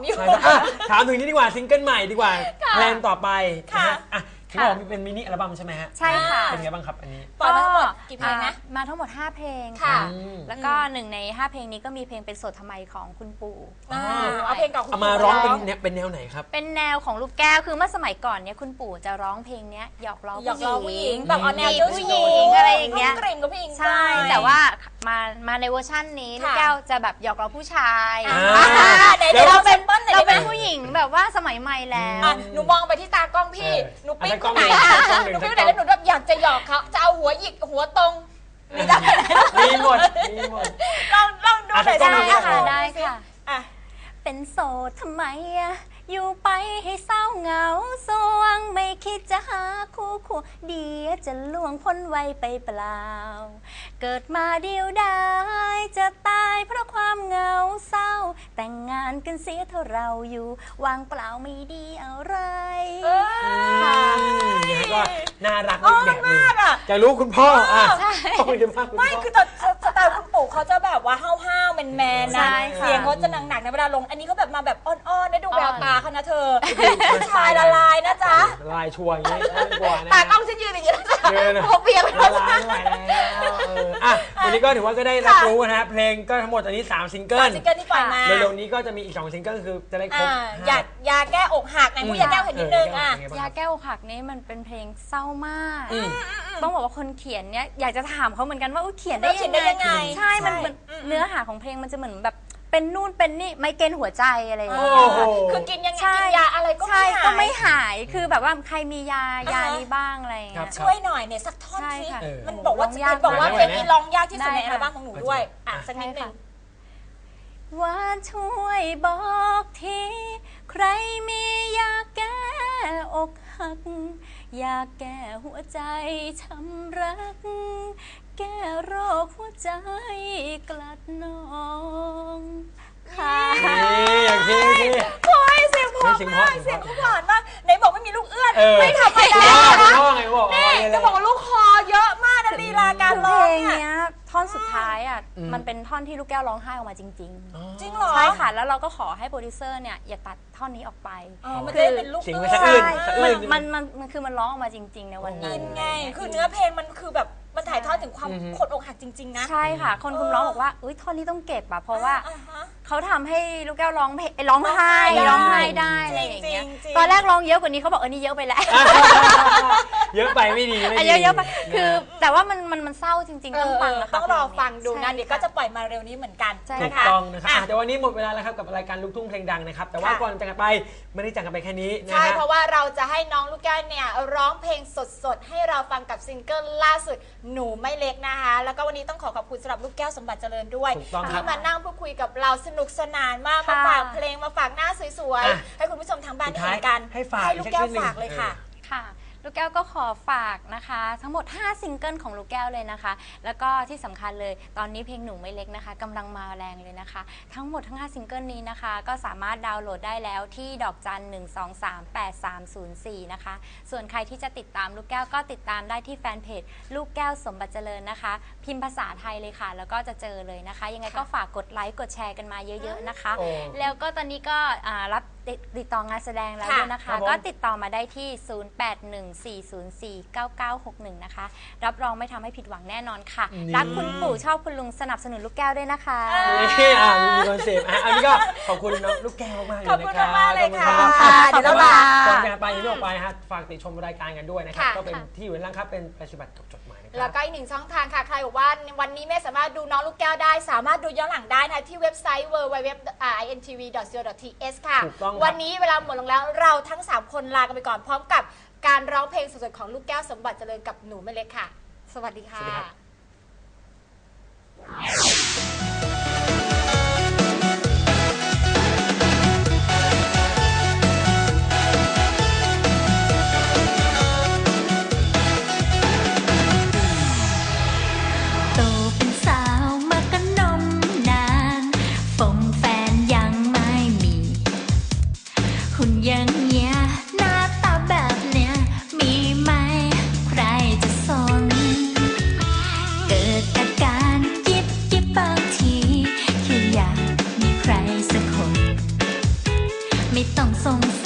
มอยู่ ใช่ครับอะถามถึงนี้ดีกว่าซิงเกิลใหม่ดีกว่าค่ะแพลนต่อไปนะค่ะฮะอะ ที่บอกมีเป็นมินิอัลบั้มใช่ไหมฮะใช่ค่ะ เป็นไงบ้างครับอันนี้ ปล่อยมาทั้งหมดกี่เพลงนะ อ่ามาทั้งหมด 5 เพลงค่ะ อืม แล้วก็หนึ่งใน 5 เพลงนี้ก็มีเพลงเป็นโสดทำไมของคุณปู่ อ่าเอาเพลงเก่าคุณเอามาร้องเป็นแนวเป็นแนวไหนครับ เป็นแนวของลูกแก้วคือเมื่อสมัยก่อนเนี่ยคุณปู่จะร้องเพลงเนี้ยหยอกล้อหยอกล้อผู้ผู้หหญิญิง ง แบบเอาแนวจีบเจ้าผู้ชู้หญิงอะไรอย่างเงี้ยกกริ่มกับผู้หญิง ใช่ไปแต่ว่ามามาในเวอร์ชั่นนี้ค่ะ ลูกแก้วจะแบบหยอกล้อผู้ชายอ่าอ่าไหนเดี๋ยวๆเราเป็นเปิ้ลหน่อยเราได้ไหมเป็นผู้หญิงแบบว่าสมัยใหม่แล้ว อะหนูมองไปที่ตากล้องพี่เออหนูปิ๊กอะตากล้องไหนหนึ่งอะตากล้องหนึ่งหนูปิ๊กไหนแล้วหนูแบบอยากจะหยอกเขาจะเอาหัวหยิกหัวตรงมีได้มีหมดมีหมด ลองลองดูหน่อยอะได้ตากล้องไหมหนึ่งค่ะ ได้ค่ะ อะ เป็นโสดทำไมอะอยู่ไปให้เศร้าเหงาสวงไม่คิดจะหาคู่คู่เดียวจะล่วงพ้นไวยไปเปล่า เกิดมาเดียวดายจะตายเพราะความเหงาเศร้า แต่งงานกันเสียเท่าเราอยู่วางเปล่าไม่ดีอะไรเออนะฮะก็ น่ารักอีกแบบหนึงมากอะจะรู้คุณพ่ออะใช่พ่อคุณจะมากคุณพ่อ ไม่คือตอนสไตล์คุณปู่เขาจะแบบว่าห้าวๆแมนๆใช่นะค่ะเสียงเขาจะหนักๆในเวลาลง อันนี้เขาแบบมาแบบอ้อนๆได้ดูแววตาเขานะเธอคือผู้ชายละลายนะจ๊ะ ลายชัวร์อย่างนี้ไม่ต้องกลัวนะ ตากล้องฉันยืนอย่างนี้นะจ๊ะ เดินนะหัวเปียกไปหมละดลายไม่ไหวแล้วเอออะวันนี้ก็ถือว่าก็ได้รับรู้นะฮะ เพลงก็ทั้งหมดตอนนี้ 3 ซิงเกิลซิงเกิลที่ปล่อยมาเร็วๆนี้ก็จะมีอีก 2 ซิงเกิลคือจะได้ครบ อ่าห้อยากยาแก้อกหักไหนผู้ยาแก้วเห็นนิดนึงอะเเป็นไบ้ยาครับแก้วหักนี้มันเป็นเพลงเศร้ามาก อืม ต้องบอกว่าคนเขียนเนี่ยอยากจะถามเขาเหมือนกันว่าอุ๊ยเขียนได้เขียนได้ยังไงใช่ มันใช่เหมือนอืมเนื้อหาของเพลงมันจะเหมือนแบบ เป็นนู่นเป็นนี่ไมเกรนหัวใจอะไรอย่างเงี้ยโอ้โห คือกินยังไงใช่กินยาอะไรก็ใช่ไม่หายก็ไม่หายคือแบบว่าใครมียาอ่าฮะยานี้บ้างอะไรอย่างครัเงี้บยช่วยหน่อยเนี่ยสักท่อนใช่สิค่ะเออมันบอกว่าร้องยากบอกว่าไหวไหมเพลงนี้ร้องยากที่สุดในได้อัค่ะลบั้มของหนูด้วยอะสักนิดนึง ว่าช่วยบอกที ใครมียาแก้อกหัก ยาแก้หัวใจช้ำรัก แก้โรคหัวใจกลัดนองค่ะนี่อย่างที่ที่ โอ้ยเสียงเพราะเสียงเพมาราะกเสียงเขาหวานมากไหนบอกไม่มีลูกเอื้อนเออ ไม่ธรรมดาคุณพ่อไงบอกนี่อ๋อจะบอกว่าลูกคอเยอะมากนะลีลาการคือร้เพอลงงเนี่ย เนี้ย ท่อนสุดท้ายอะอืมมันเป็นท่อนที่ลูกแก้วร้องไห้ออกมาจริงจริงเหรอๆใช่ค่ะ แล้วเราก็ขอให้โปรดิวเซอร์เนี่ยอย่าตัดท่อนนี้ออกไปอ๋อมันจะได้เป็นลูกเสียงเอื้มันอสะอื้นนสะอื้มันนมันมันมันคือมันร้องออกมาจริง ๆ ในวันอินั้นนไง คือเนื้อเพลงมันคือแบบมันถ่ายทอดถึงความอือฮึ คนอกหักจริง ๆ นะใช่ค่ะ คนคุมร้องบอกว่าอุ้ยท่อนนี้ต้องเก็บอะเพราะว่า อ่ฮะ เขาทำให้ลูกแก้วร้องเพลงร้องไห้ร้ร้อองงไห้ไห้ได้ได้อะไรอย่างเงี้ยจริงๆจริง ตอนแรกร้องเยอะกว่านี้เขาบอกเออนี่เยอะไปแล้ว เยอะไปไม่ดีไม่อะดี เยอะเยอะไปคือแต่ว่ามันมันมันเศร้าจริงเอๆต้องอฟังนะคะต้องรอฟังดูนะใช่ เดี๋ยวก็จะปล่อยมาเร็วนี้เหมือนกันใช่ ถูนะกคะต้องนะครับอะอะแต่วันนี้หมดเวลาแล้วครับกับรายการลูกทุ่งเพลงดังนะครับ แต่ว่าค่ะก่อนจะกันไปไม่ได้จากกันไปแค่นี้นะใช่ ฮะ เพราะว่าเราจะให้น้องลูกแก้วเนี่ยร้องเพลงสดๆ ให้เราฟังกับซิงเกิลล่าสุดหนูไม่เล็กนะคะ แล้วก็วันนี้ต้องขอขอบคุณสำหรับลูกแก้วสมบัติเจริญด้วย ถูกต้องครับ ที่มานั่งพูดคุยกับเราสนุกสนานมากมาค่ะ ฝากเพลงมาฝากหน้าสวยอะๆ ให้คุณผู้ชมทางบ้านสุดได้ท้ายเห็นกัน ให้ฝากให้ลูกแก้วอีกสักนิดนึงฝากเลยค่ะ ค่ะ ลูกแก้วก็ขอฝากนะคะ ทั้งหมด 5 ซิงเกิลของลูกแก้วเลยนะคะ แล้วก็ที่สำคัญเลยตอนนี้เพลงหนูไม่เล็กนะคะกำลังมาแรงเลยนะคะ ทั้งหมดทั้ง 5 ซิงเกิลนี้นะคะ ก็สามารถดาวน์โหลดได้แล้วที่ดอกจัน 1 2 3 8 3 0 4 นะคะ ส่วนใครที่จะติดตามลูกแก้วก็ติดตามได้ที่แฟนเพจลูกแก้วสมบัติเจริญนะคะ พิมพ์ภาษาไทยเลยค่ะ แล้วก็จะเจอเลยนะคะ ยังไงก็ฝากกดไลค์กดแชร์กันมาเยอะ ๆนะคะโอ้แล้วก็ตอนนี้ก็อ่ารับ ติดติดต่องานแสดงแล้วค่ะด้วยนะครัคะ บผม ก็ติดต่อมาได้ที่ 0814049961 นะคะ รับรองไม่ทำให้ผิดหวังแน่นอนค่ะนี่รักคุณปู่ชอบคุณลุงสนับสนุนลูกแก้วด้วยนะคะ นี่อะมีคอนเซปต์อะอันนี้ก็ขอบคุณน้องลูกแก้วมากๆเลยขอบคุณนะครับมากๆเลยค่ะขอบณรับค่ะเดี๋ยวเรามาก่อนจะไปอย่างที่บอกไปนะฮะฝากติดชมรายการกันด้วยนะครับค่ะ ก็เป็นที่อยู่ด้านล่างครับเป็นปฏิบัติกับจดหมายนะคแล้รัวบ ก็อีกหนึ่งช่องทางค่ะ ใครบอกว่าวันนี้ไม่สามารถดูน้องลูกแก้วได้ สามารถดูย้อนหลังได้นะ ที่เว็บไซต์ www.intv.co.th ค่ะ ถูกต้องครับวันนี้เวลาหมดลงแล้วเราทั้ง 3 คนลากันไปก่อนพร้อมกับการร้องเพลงสดๆของลูกแก้วสมบัติเจริญกับหนูแม่เล็กค่ะ สวัสดีค่ะ สวัส